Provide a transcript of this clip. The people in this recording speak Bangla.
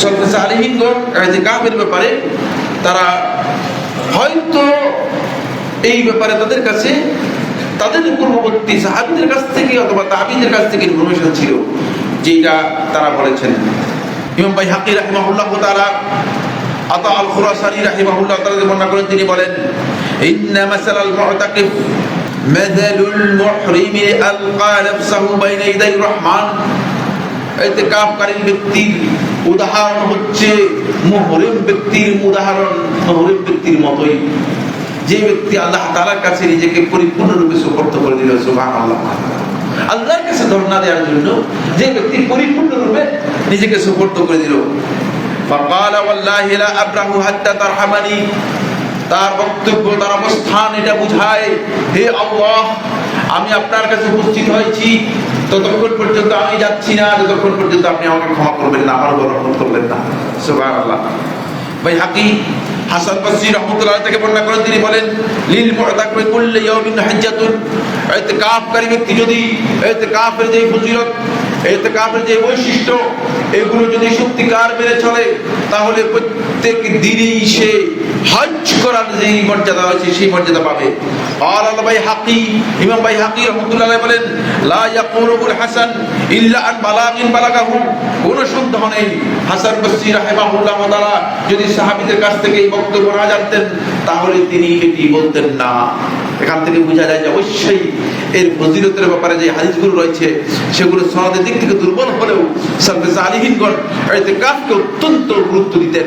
সলফে সালিহিনগণ এতেকাফের ব্যাপারে, তারা হয়তো এই ব্যাপারে তাদের কাছে, তাদের পূর্ববর্তী সাহাবিদের কাছ থেকে অথবা তাহাবিদের কাছ থেকে ইনফরমেশন ছিল, যেটা তারা বলেছেন। ইমাম ভাই হাকি রাহিমাহুল্লাহ তাআলা, আতা আল খুরাসানি রাহিমাহুল্লাহ তাআলা বর্ণনা করেন, তিনি বলেন, ইন্না মাসালাল মুতাকিফ মাযালুল মুহরিমি আলকা নাফসাহু বাইনা ইয়াদাই রহমান ইতিকাফকারী ব্যক্তির উদাহরণ হচ্ছে মুহরিম ব্যক্তির উদাহরণ মুহরিম ব্যক্তির মতোই যে ব্যক্তি আল্লাহ তাআলার কাছে নিজেকে পরিপূর্ণরূপে সুপর্দ করে দিল সুবহানাল্লাহ আল্লাহর কাছে ধর্ণা দেওয়ার জন্য যে ব্যক্তি পরিপূর্ণরূপে নিজেকে সুপর্দ করে দিল فقال والله لا ابرح حتى ترحمني তার বক্তব্য তার অবস্থান এটা বুঝায় হে আল্লাহ আমি আপনার কাছে উপস্থিত হয়েছি। ততক্ষণ পর্যন্ত আমি যাচ্ছি না, যতক্ষণ পর্যন্ত আপনি আমাকে ক্ষমা করবেন না আমার উপর রহমত করবেন না। সুবহানাল্লাহ। ভাই হাকি, হাসান বসরি রহমতুল্লাহ থেকে বর্ণনা করেন, তিনি বলেন, লিল মুতাকবি কুল্লি ইয়াউমিন হাজ্জাতুন। ইতিকাফকারী ব্যক্তি যদি ইতিকাফের যে ফজিলত ইতিকাফের যে বৈশিষ্ট্য, এগুলো যদি সত্যিকার মেনে চলে, তাহলে প্রত্যেক দিনই সে হজ করার যে মর্যাদা রয়েছে সেই মর্যাদা পাবে। আর আল্লাহ ভাই হাকি ইমাম ভাই হাকি রহমতুল্লাহ বলেন, লা ইয়াকুলুল হাসান ইল্লা আন বালাগিন বালাগাহু। কোন সন্দেহ নেই। হাসান বসরি রাহিমাহুল্লাহ তাআলা যদি সাহাবীদের কাছ থেকে এই বক্তব্য না জানতেন, তাহলে তিনি এটি বলতেন না। এখান থেকে বোঝা যায় যে অবশ্যই এর ফজিলতের ব্যাপারে যে হাদিসগুলো রয়েছে, সেগুলো সনদের দিক থেকে দুর্বল হলেও সালফে সালিহিনগণ এতে কাফকে অত্যন্ত গুরুত্ব দিতেন।